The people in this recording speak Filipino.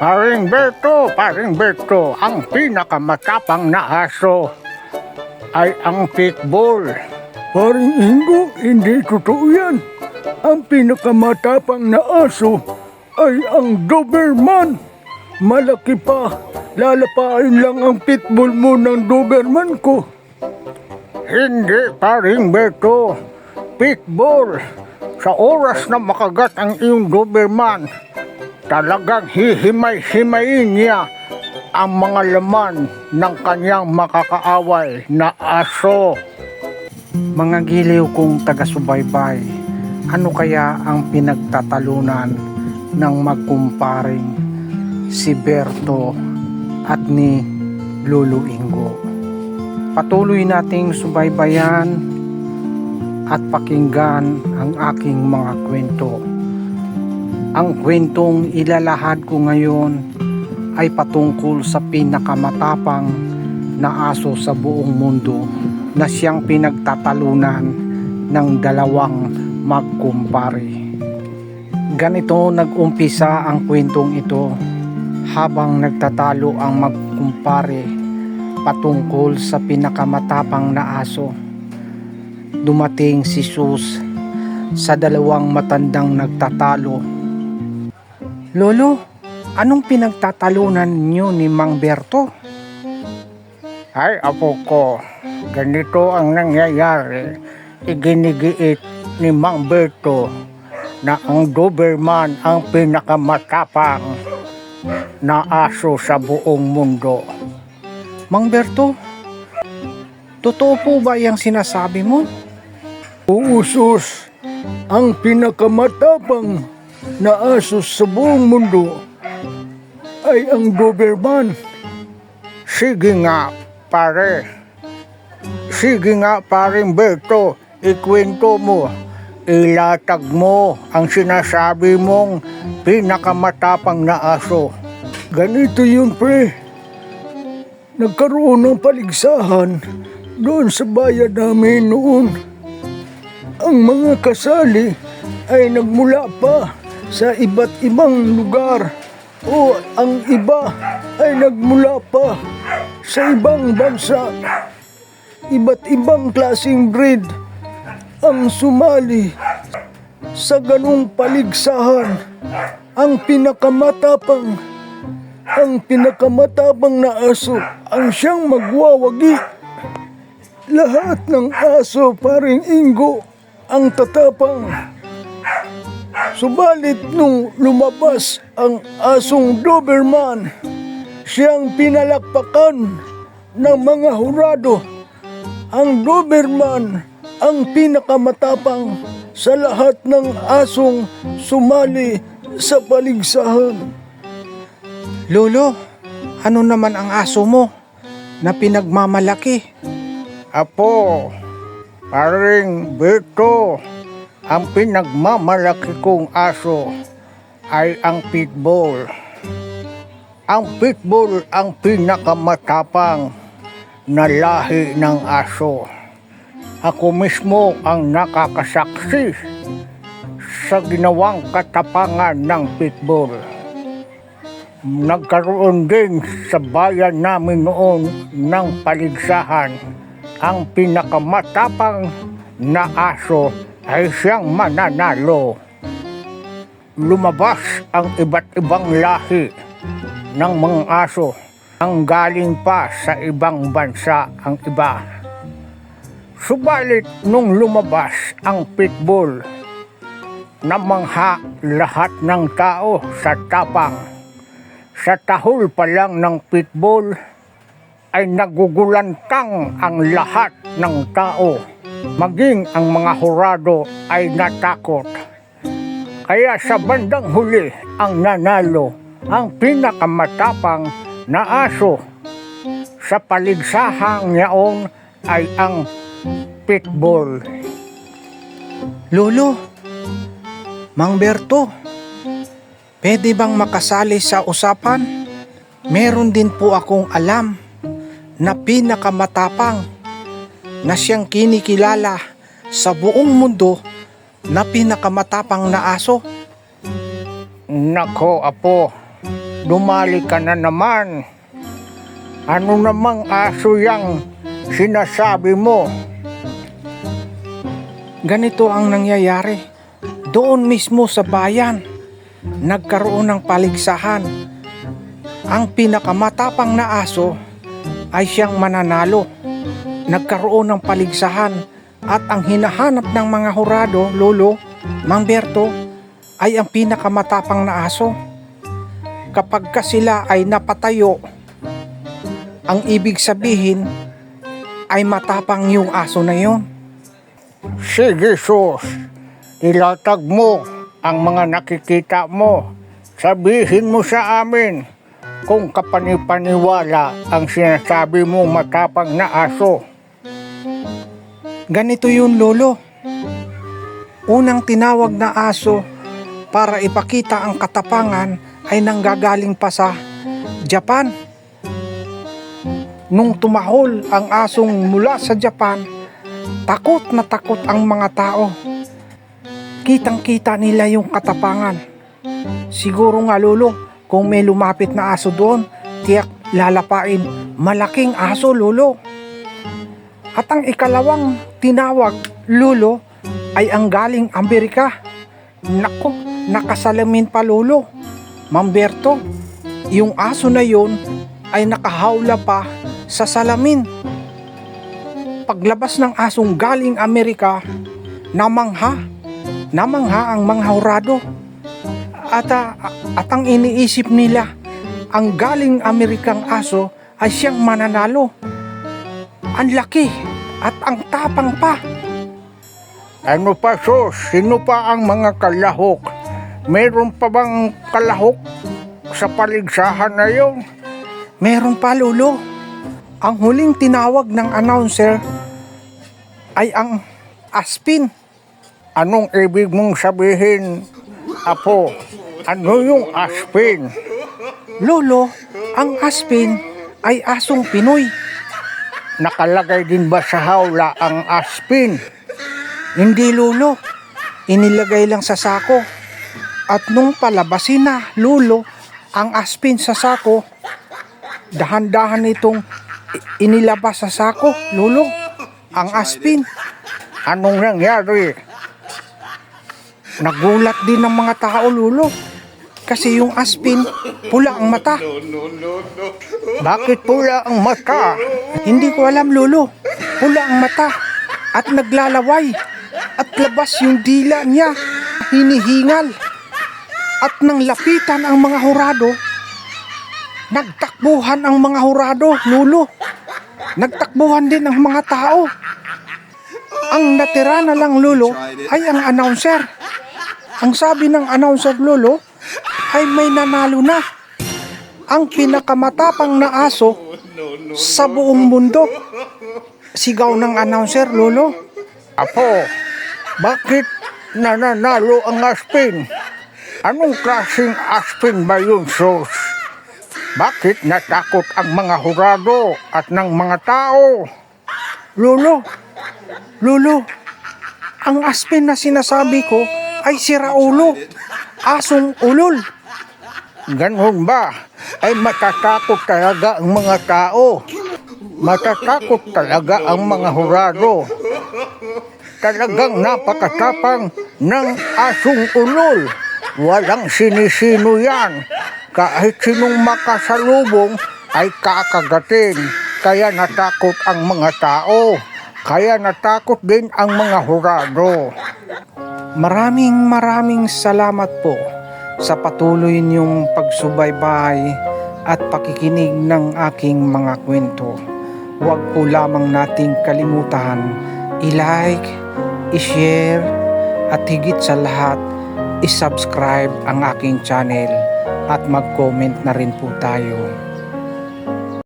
Paring Berto, Paring Berto, ang pinakamatapang na aso ay ang pitbull. Paring Ingo, hindi totoo yan. Ang pinakamatapang na aso ay ang Doberman. Malaki pa. Lalapain lang ang pitbull mo ng Doberman ko. Hindi, Paring Berto. Pitbull. Sa oras na makagat ang iyong Doberman, talagang hihimay-himayin niya ang mga laman ng kanyang makakaaway na aso. Mga giliw kong taga-subaybay, ano kaya ang pinagtatalunan ng magkumparing si Berto at ni Lulu Ingo? Patuloy nating subaybayan at pakinggan ang aking mga kwento. Ang kwentong ilalahad ko ngayon ay patungkol sa pinakamatapang na aso sa buong mundo na siyang pinagtatalunan ng dalawang magkumpare. Ganito nag-umpisa ang kwentong ito habang nagtatalo ang magkumpare patungkol sa pinakamatapang na aso. Dumating si Sus sa dalawang matandang nagtatalo. Lolo, anong pinagtatalunan niyo ni Mang Berto? Ay, apo ko, ganito ang nangyayari. Iginigiit ni Mang Berto na ang Doberman ang pinakamatapang na aso sa buong mundo. Mang Berto, totoo po ba yung sinasabi mo? Uusos ang pinakamatapang na aso sa buong mundo ay ang Doberman. Sige nga, pare. Sige nga, paring Berto, ikwento mo. Ilatag mo ang sinasabi mong pinakamatapang na aso. Ganito yun, pre. Nagkaroon ng paligsahan doon sa bayan namin noon. Ang mga kasali ay nagmula pa sa iba't ibang lugar o ang iba ay nagmula pa sa ibang bansa. Iba't ibang klaseng breed ang sumali sa ganung paligsahan. Ang pinakamatapang ang pinakamatapang na aso ang siyang magwawagi. Lahat ng aso paring Ingo ang tatapang. Subalit nung lumabas ang asong Doberman, siyang pinalakpakan ng mga hurado. Ang Doberman ang pinakamatapang sa lahat ng asong sumali sa paligsahan. Lolo, ano naman ang aso mo na pinagmamalaki? Apo, paring Berto, ang pinagmamalaki kong aso ay ang pitbull. Ang pitbull ang pinakamatapang na lahi ng aso. Ako mismo ang nakakasaksi sa ginawang katapangan ng pitbull. Nagkaroon din sa bayan namin noon ng paligsahan. Ang pinakamatapang na aso ay siyang mananalo. Lumabas ang iba't ibang lahi ng mga aso ang galing pa sa ibang bansa ang iba. Subalit nung lumabas ang pitbull, namangha lahat ng tao sa tapang. Sa tahol pa lang ng pitbull ay nagugulantang ang lahat ng tao. Maging ang mga hurado ay natakot. Kaya sa bandang huli ang nanalo ang pinakamatapang na aso. Sa paligsahang yaon ay ang pitbull. Lolo, Mang Berto, pwede bang makasali sa usapan? Meron din po akong alam na pinakamatapang na siyang kinikilala sa buong mundo na pinakamatapang na aso. Nako, apo, dumali ka na naman. Ano namang aso yang sinasabi mo? Ganito ang nangyayari. Doon mismo sa bayan, nagkaroon ng paligsahan. Ang pinakamatapang na aso ay siyang mananalo. Nagkaroon ng paligsahan at ang hinahanap ng mga hurado, lolo, Mang Berto, ay ang pinakamatapang na aso. Kapag ka sila ay napatayo, ang ibig sabihin ay matapang yung aso na yon. Sige, sus. Ilatag mo ang mga nakikita mo. Sabihin mo sa amin kung kapanipaniwala ang sinasabi mong matapang na aso. Ganito yun, Lolo. Unang tinawag na aso para ipakita ang katapangan ay nanggagaling pa sa Japan. Nung tumahol ang asong mula sa Japan, takot na takot ang mga tao. Kitang-kita nila yung katapangan. Siguro nga, Lolo, kung may lumapit na aso doon, tiyak lalapain. Malaking aso, Lolo. At ang ikalawang tinawag, Lolo, ay ang galing Amerika. Nako, nakasalamin pa Lolo. Mamberto, yung aso na yon ay nakahawla pa sa salamin. Paglabas ng asong galing Amerika, namangha, namangha ang mga hurado. At, ah, at ang iniisip nila, ang galing Amerikang aso ay siyang mananalo. Ang laki at ang tapang pa. Ano pa, sus? Sino pa ang mga kalahok? Meron pa bang kalahok sa paligsahan na yun? Meron pa, Lolo. Ang huling tinawag ng announcer ay ang Aspin. Anong ibig mong sabihin, Apo? Ano yung aspin? Lolo, ang Aspin ay asong Pinoy. Nakalagay din ba sa hawla ang aspin? Hindi, Lolo. Inilagay lang sa sako. At nung palabasin na, Lolo, ang Aspin sa sako, dahan-dahan itong inilabas sa sako, Lolo. Ang Aspin. Anong nangyari? Nagulat din ng mga tao, Lolo. Kasi yung Aspin, pula ang mata. Bakit pula ang mata? Hindi ko alam, Lolo. Pula ang mata. At naglalaway. At labas yung dila niya. Hinihingal. At nang lapitan ang mga hurado, nagtakbuhan ang mga hurado, Lolo. Nagtakbuhan din ang mga tao. Ang natira na lang, Lolo, ay ang announcer. Ang sabi ng announcer, Lolo, ay may nanalo na ang pinakamatapang na aso sa buong mundo. Sigaw ng announcer, Lolo. Apo, bakit nananalo ang aspin? Anong klaseng aspin ba yun, sus? Bakit natakot ang mga hurado at ng mga tao? Lolo, Lolo, ang aspin na sinasabi ko ay si Raulo, asong ulol. Ganun ba? Ay matatakot talaga ang mga tao. Matatakot talaga ang mga hurado. Talagang napakatapang ng asong ulol. Walang sinisino yan. Kahit sinong makasalubong ay kakagatin. Kaya natakot ang mga tao. Kaya natakot din ang mga hurado. Maraming maraming salamat po sa patuloy niyong pagsubaybay at pakikinig ng aking mga kwento. Huwag po lamang nating kalimutan i-like, i-share at higit sa lahat i-subscribe ang aking channel at mag-comment na rin po tayo.